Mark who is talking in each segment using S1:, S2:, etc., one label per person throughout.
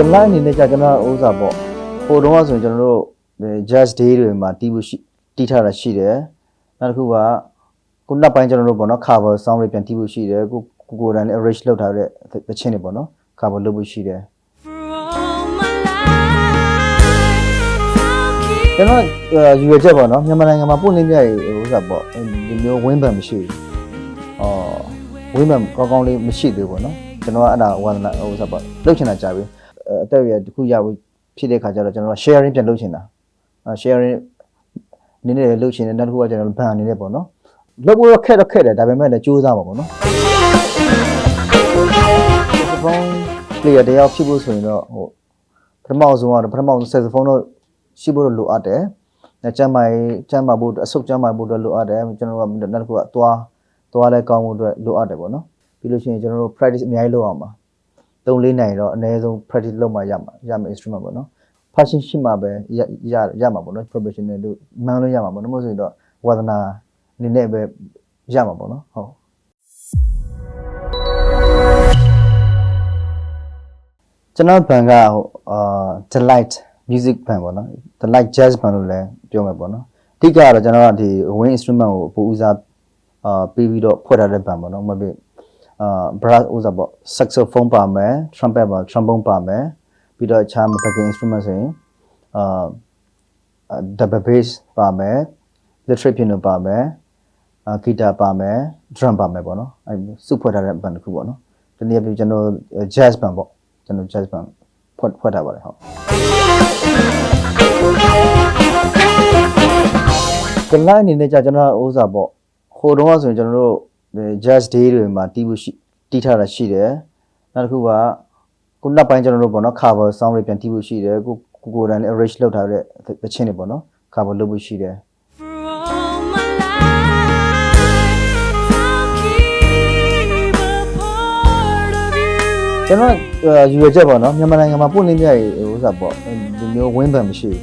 S1: တလိုက်အနေနဲ့ကြာကျွန်တော်ဥစားပေါ့ဟိုတုန်းကဆိုရင်ကျွန်တော်တို့ jazz day တွေမှာတီးဖို့ရှိတီးထားတာရှိတယ်နောက်တစ်ခုကခုနောက်ပိုင်းကျွန်တော်တို့ပေါ့နော် cover song တွေပြန်တီးဖို့ရှိတယ်ကိုကိုကိုယ်တိုင်လည်း arrange လုပ်ထားတဲ့သချင်းတွေပေါ့နော် cover လုပ်ဖို့ရှိတယ်
S2: For all my life, I'll keep
S1: ကျွန်တော်ယူရချက်ပေါ့နော်မြန်မာနိုင်ငံမှာပုံနှင်းပြရေဥစားပေါ့ဒီမျိုးဝင်းပန်မရှိဘူးအော်ဝင်းပန်ကောင်းကောင်းလေးမရှိသေးဘူးပေါ့နော်ကျွန်တော်ကအဲ့ဒါဝါသနာဥစားပေါ့လုပ်ချင်တာကြာပြီ အသက်အရွယ်တစ်ခုရဖို့ဖြစ်တဲ့ခါကျတော့ကျွန်တော်က sharing ပြန်လုပ်ချင်တာအဲ sharing နည်းနည်းလေးလုပ်ချင်တယ်နောက်တစ်ခုကကျွန်တော်ဘန်အနေနဲ့ပေါ့နော်လုပ်ဖို့တော့ခက်တော့ခက်တယ်ဒါပေမဲ့လည်းကြိုးစားပါပေါ့နော်ဖုန်း player တယောက်ဖြစ်ဖို့ဆိုရင်တော့ဟိုပထမဆုံးကတော့ပထမဆုံးဆက်စဖုန်းတော့ရှိဖို့တော့လိုအပ်တယ်။ကျမ်းမာရေးကျမ်းမာဖို့အဆုတ်ကျမ်းမာဖို့တော့လိုအပ်တယ်ကျွန်တော်ကနောက်တစ်ခုကသွားသွားလဲကောင်းဖို့အတွက်လိုအပ်တယ်ပေါ့နော်။ပြီးလို့ရှိရင်ကျွန်တော်တို့ practice အများကြီးလုပ်အောင်ပါ။ 3-4နိုင်တော့အနည်းဆုံး practice လုပ်မှရမှာရမယ် instrument ပေါ့နော်။ passion ရှိမှပဲရရရမှာပေါ့နော် professional လို့မှန်းလို့ရမှာပေါ့နော်မဟုတ်ဆိုရင်တော့ဝါသနာအနေနဲ့ပဲရမှာပေါ့နော်ဟုတ်ကျွန်တော်ဘန်ကဟိုအာ delight music band ပေါ့နော် delight jazz band လို့လည်းပြောမယ်ပေါ့နော်အဓိကကတော့ကျွန်တော်ကဒီ wind instrument ကိုပိုဦးစားအာပြီးပြီးတော့ဖွဲ့ထားတဲ့ band ပေါ့နော်မဟုတ် အာ brass ဦးစားပေါ့ saxophone ပါမယ် trumpet ပါ trombone ပါမယ်ပြီးတော့အခြား backing instrument ဆိုရင်အာ double bass ပါမယ် electric piano ပါမယ်အာ guitar ပါမယ် drum ပါမယ်ပေါ့နော်အဲစုဖွဲ့ထားတဲ့ band တစ်ခုပေါ့နော်ဒီနေ့ပြကျွန်တော် jazz band ပေါ့ကျွန်တော် jazz band ဖွဲ့ဖွဲ့ထားပါတယ်ဟုတ်ကလိုင်းအနေနဲ့ကြာကျွန်တော်ဥစားပေါ့ဟိုတုန်းကဆိုရင်ကျွန်တော်တို့ jazz day တွေမှာတီးဖို့ရှိတီးထားတာရှိတယ်နောက်တစ်ခုကခုနောက်ပိုင်းကျွန်တော်တို့ပေါ့နော် cover song တွေပြန်တီးဖို့ရှိတယ်ကိုကိုကိုယ်တိုင်လည်း arrange လုပ်ထားတဲ့သချင်းတွေပေါ့နော် cover လုပ်ဖို့ရှိတယ်
S2: For all my life, I'll keep a part of you.
S1: ကျွန်တော်ယူရချက်ပေါ့နော်မြန်မာနိုင်ငံမှာပုံနှင်းပြရေဥစားပေါ့ဒီမျိုးဝင်းပန်မရှိဘူး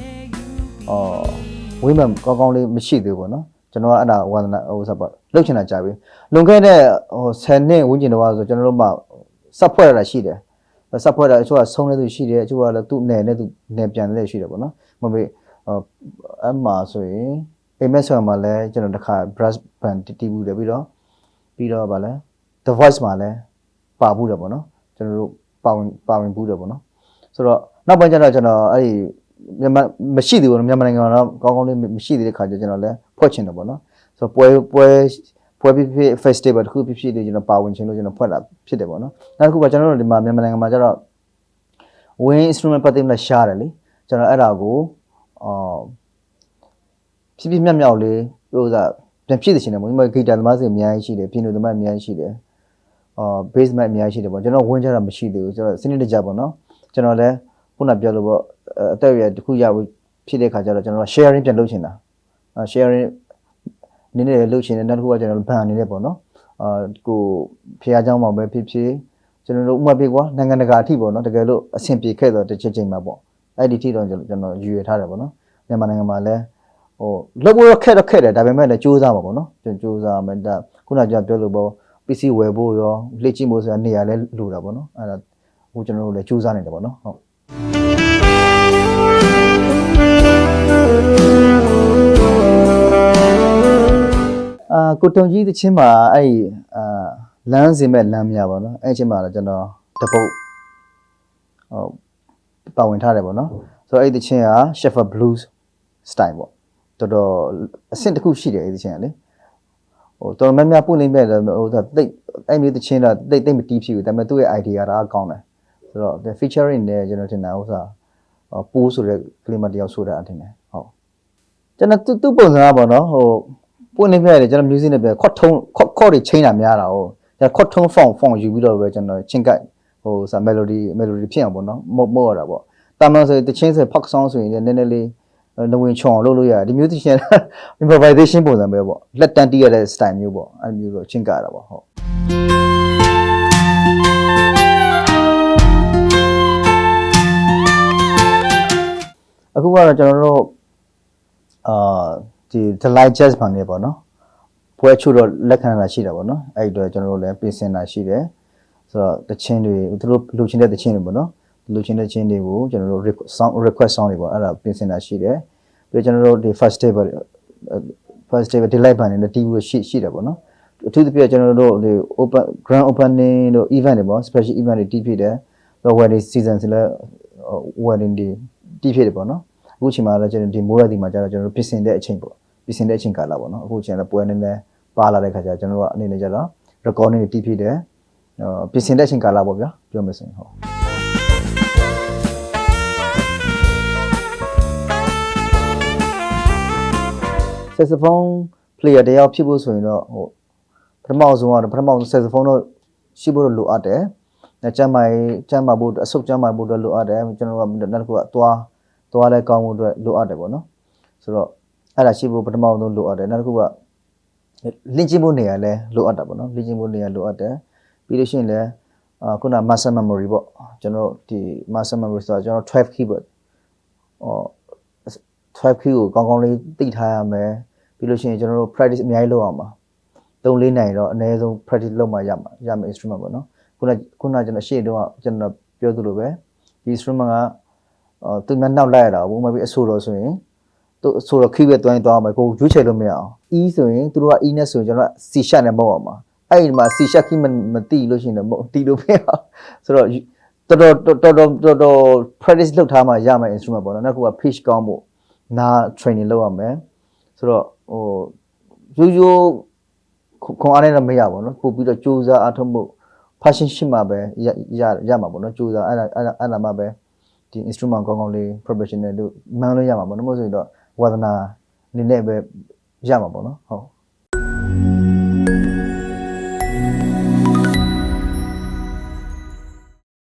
S1: အော်ဝင်းပန်ကောင်းကောင်းလေးမရှိသေးဘူးပေါ့နော် ကျွန်တော်ကအဲ့ဒါဝါသနာဥစားပေါ့လုပ်ချင်တာကြာပြီလွန်ခဲ့တဲ့ဟို10နှစ်ဝန်းကျင်တော့ဆိုကျွန်တော်တို့မှစပ်ဖွဲ့ရတာရှိတယ်စပ်ဖွဲ့တာအချို့ကဆုံးတဲ့သူရှိတယ်အချို့ကလည်းသူ့နယ်နဲ့သူနယ်ပြန်တဲ့ရှိတယ်ပေါ့နော်မဟုတ်ဘူးအမှဆိုရင်အိမ်မက်ဆော်မှာလည်းကျွန်တော်တစ်ခါ brass band တီးဘူးတယ်ပြီးတော့ပြီးတော့ဗာလဲ the voice မှာလည်းပါဘူးတယ်ပေါ့နော်ကျွန်တော်တို့ပါဝင်ပါဝင်ဘူးတယ်ပေါ့နော်ဆိုတော့နောက်ပိုင်းကျတော့ကျွန်တော်အဲ့ဒီ မြန်မာမရှိသေးဘူးမြန်မာနိုင်ငံမှာတော့ကောင်းကောင်းလေးမရှိသေးတဲ့ခါကျကျွန်တော်လည်းဖွဲ့ချင်တယ်ပေါ့နော်ဆိုတော့ပွဲပွဲပွဲဖြစ်ဖြစ် festival တစ်ခုဖြစ်ဖြစ်လေးကျွန်တော်ပါဝင်ချင်လို့ကျွန်တော်ဖွဲ့တာဖြစ်တယ်ပေါ့နော်နောက်တစ်ခုကကျွန်တော်တို့ဒီမှာမြန်မာနိုင်ငံမှာကျတော့ wind instrument ပတ်သက်မှရှားတယ်လေကျွန်တော်အဲ့ဒါကိုအော်ဖြစ်ဖြစ်မြတ်မြောက်လေးဟိုဥစားပြန်ဖြစ်နေချင်တယ်ပေါ့ဒီမှာဂီတာသမားစီအများကြီးရှိတယ်ပြင်းနိုသမားအများကြီးရှိတယ်အော် bass မအများကြီးရှိတယ်ပေါ့ကျွန်တော်ဝင်ကြတာမရှိသေးဘူးကျွန်တော်စနစ်တကျပေါ့နော်ကျွန်တော်လည်း ခုနပြောလို့ပေါ့အသက်အရွယ်တစ်ခုရဖို့ဖြစ်တဲ့ခါကျတော့ကျွန်တော် sharing ပြန်လုပ်ချင်တာအဲ sharing နည်းနည်းလုပ်ချင်တယ်နောက်တစ်ခုကကျွန်တော်ဘန်အနေနဲ့ပေါ့နော်အာကိုဖះเจ้าမှာပဲဖြစ်ဖြစ်ကျွန်တော်တို့ဥပမာပြကွာနိုင်ငံတကာအထိပေါ့နော်တကယ်လို့အဆင်ပြေခဲ့တော့တစ်ချိန်ချိန်မှာပေါ့အဲ့ဒီထိတော့ကျွန်တော်ယူရထားတယ်ပေါ့နော်မြန်မာနိုင်ငံမှာလည်းဟိုလုပ်ဖို့တော့ခက်တော့ခက်တယ်ဒါပေမဲ့လည်းစူးစမ်းပါပေါ့နော်ကျွန်တော်စူးစမ်းမယ်ဒါခုနကပြောလို့ပေါ့ PC ဝယ်ဖို့ရောလေ့ကျင့်ဖို့ဆိုတာနေရာလဲလိုတာပေါ့နော်အဲ့ဒါဟိုကျွန်တော်တို့လည်းစူးစမ်းနေတယ်ပေါ့နော်ဟုတ် အာကိုတုံကြီးတချင်းမှာအဲ့ဒီအာလမ်းစင်မဲ့လမ်းမြပါနော်အဲ့ချင်းမှာတော့ကျွန်တော်တပုတ်ဟုတ်ပါဝင်ထားတယ်ပေါ့နော်ဆိုတော့အဲ့ဒီတချင်းက Sheffield Blues style ပေါ့တော်တော်အဆင့်တစ်ခုရှိတယ်အဲ့ဒီတချင်းကလေဟိုတော်တော်များများပွင့်လိမ့်မဲ့ဟိုဒါတိတ်အဲ့မျိုးတချင်းတော့တိတ်တိတ်မတီးဖြစ်ဘူးဒါပေမဲ့သူ့ရဲ့ idea ကကောင်းတယ် ဆိုတော့ the featuring နဲ့ကျွန်တော်ထင်တာဥစားပိုးဆိုတဲ့ကလေးမတယောက်ဆိုတာအထင်တယ်ဟုတ်ကျွန်တော်သူ့သူ့ပုံစံကပေါ့နော်ဟိုပွင့်နေပြရတယ်ကျွန်တော် music နဲ့ပြခွတ်ထုံးခွတ်ခေါ်တွေချိန်တာများတာဟုတ်ကျွန်တော်ခွတ်ထုံး font font ယူပြီးတော့ပဲကျွန်တော်ချင်းကတ်ဟိုစာ melody melody ဖြစ်အောင်ပေါ့နော်မဟုတ်မဟုတ်ရတာပေါ့တာမန်ဆိုတချင်းဆို pop song ဆိုရင်လည်းနည်းနည်းလေးနဝင်ချောင်လုပ်လို့ရတယ်ဒီမျိုးတချင်း improvisation ပုံစံပဲပေါ့လက်တန်းတီးရတဲ့ style မျိုးပေါ့အဲ့မျိုးတော့ချင်းကရတာပေါ့ဟုတ် အခုကတော့ကျွန်တော်တို့အာဒီ delight jazz ဘန်နေပေါ့နော်ပွဲချို့တော့လက်ခံတာရှိတာပေါ့နော်အဲ့ဒီတော့ကျွန်တော်တို့လည်းပြင်ဆင်တာရှိတယ်ဆိုတော့တချင်းတွေသူတို့လှူချင်းတဲ့တချင်းတွေပေါ့နော်လူချင်းတဲ့ချင်းတွေကိုကျွန်တော်တို့ request sound request sound တွေပေါ့အဲ့ဒါပြင်ဆင်တာရှိတယ်ပြီးတော့ကျွန်တော်တို့ဒီ first table အဲ first table delight ဘန်နဲ့တီးဖို့ရှိရှိတယ်ပေါ့နော်အထူးသဖြင့်ကျွန်တော်တို့ဒီ open grand opening တို့ event တွေပေါ့ special event တွေတီးဖြစ်တယ်တော့ wedding season ဆိုလဲ wedding တွေ တီးဖြစ်တယ်ပေါ့နော်အခုချိန်မှာလည်းကျွန်တော်ဒီမိုးရသည်မှာကျတော့ကျွန်တော်တို့ပြင်ဆင်တဲ့အချိန်ပေါ့ပြင်ဆင်တဲ့အချိန်ကာလပေါ့နော်အခုချိန်လည်းပွဲနေနေပါလာတဲ့ခါကျကျွန်တော်တို့ကအနေနဲ့ကျတော့ recording တွေတီးဖြစ်တယ်အော်ပြင်ဆင်တဲ့အချိန်ကာလပေါ့ဗျာပြောမယ်ဆိုရင်ဟုတ်ဆက်စဖုန်း player တယောက်ဖြစ်ဖို့ဆိုရင်တော့ဟိုပထမဆုံးကတော့ပထမဆုံးဆက်စဖုန်းတော့ရှိဖို့တော့လိုအပ်တယ်။ ညချမ်းမိုင်ချမ်းမာဖို့အတွက်အဆုတ်ချမ်းမာဖို့အတွက်လိုအပ်တယ်ကျွန်တော်ကနောက်တစ်ခုကသွားသွားလဲကောင်းဖို့အတွက်လိုအပ်တယ်ပေါ့နော်။ဆိုတော့အဲ့ဒါရှိဖို့ပထမဆုံးလိုအပ်တယ်နောက်တစ်ခုကလင့်ကျင့်ဖို့နေရာလဲလိုအပ်တာပေါ့နော်လင့်ကျင့်ဖို့နေရာလိုအပ်တယ်ပြီးလို့ရှိရင်လဲအာခုန master memory ပေါ့ကျွန်တော်ဒီ master memory ဆိုတာကျွန်တော်12 keyboard ဟော12 key ကိုကောင်းကောင်းလေးသိထားရမယ်ပြီးလို့ရှိရင်ကျွန်တော်တို့ practice အများကြီးလုပ်အောင်ပါ3 4နိုင်တော့အနည်းဆုံး practice လုပ်မှရမှာရမယ် instrument ပေါ့နော် ခုနခုနကျွန်တော်ရှေ့တုန်းကကျွန်တော်ပြောသလိုပဲဒီ streamer ကသူများနောက်လိုက်ရတာဘူးမပြီးအဆိုတော်ဆိုရင်သူအဆိုတော်ခိပဲတွိုင်းသွားမှာကိုရွေးချယ်လို့မရအောင် e ဆိုရင်သူတို့က e နဲ့ဆိုရင်ကျွန်တော် c sharp နဲ့မဟုတ်အောင်ပါအဲ့ဒီမှာ c sharp ခိမမတိလို့ရှိရင်တော့မတိလို့မရအောင်ဆိုတော့တော်တော်တော်တော်တော်တော် practice လုပ်ထားမှရမယ် instrument ပေါ့နော်နောက်ခုက pitch ကောင်းဖို့နာ training လုပ်ရမယ်ဆိုတော့ဟိုရိုးရိုးခွန်အားနဲ့တော့မရပါဘူးနော်ပို့ပြီးတော့စူးစမ်းအားထုတ်ဖို့ passion ရှိမှပဲရရမှာပေါ့နော်ကြိုးစားအဲ့ဒါအဲ့ဒါအဲ့ဒါမှပဲဒီ instrument ကောင်းကောင်းလေး professional လို့မှန်းလို့ရမှာပေါ့နော်မဟုတ်ဆိုရင်တော့ဝါသနာနေနဲ့ပဲရမှာပေါ့နော်ဟုတ်